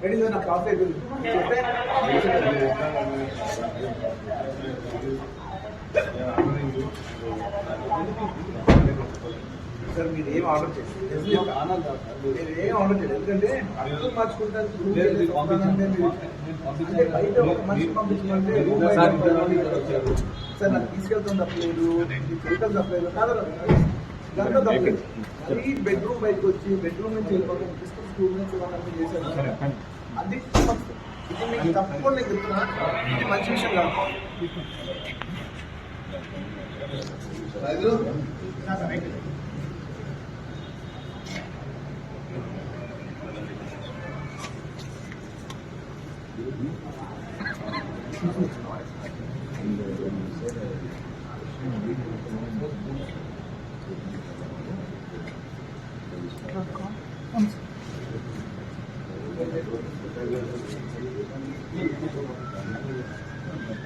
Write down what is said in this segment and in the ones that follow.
ಹೇಳಿದ ನಾ coffee sir మీరు ఏం ఆర్డర్ చేయండి మీరు ఏం ఆర్డర్ చేయండి ఎందుకంటే అర్థం మార్చుకుంటారు అంటే బయట ఒక మనిషి పంపించమంటే. సార్ నాకు తీసుకెళ్తాం తప్పలేదు. వెహికల్ తప్పలేదు కాదు దాంట్లో తప్పలేదు. అది బెడ్రూమ్ బయటకు వచ్చి బెడ్రూమ్ నుంచి వెళ్ళిపోతాం. తీసుకుని స్కూల్ నుంచి వాళ్ళని చేశారు. అది. ఇది మీకు తప్పకుండా నేను చెప్తున్నా. ఇది మంచి విషయం కాదు. 他是那个。Thank you.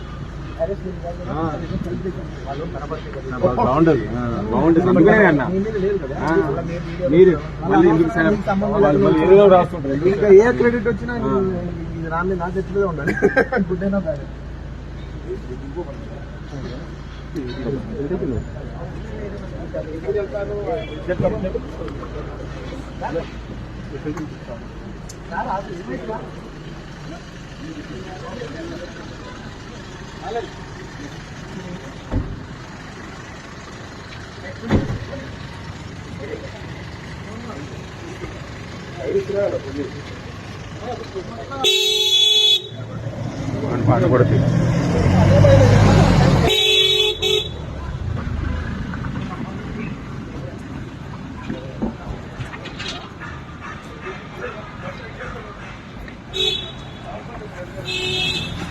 బాగుండదు బాగుంటుంది. అందుకనే అన్న. మీరు మళ్ళీ ఎందుకు సార్? వాళ్ళు మళ్ళీ ఏదో రాస్తుంటారు. ఇంకా ఏ క్రెడిట్ వచ్చినా రాని నా చేతిలో ఉండాలి. గుడ్ అయినా బ్యాడ్ పాట పడుతుంది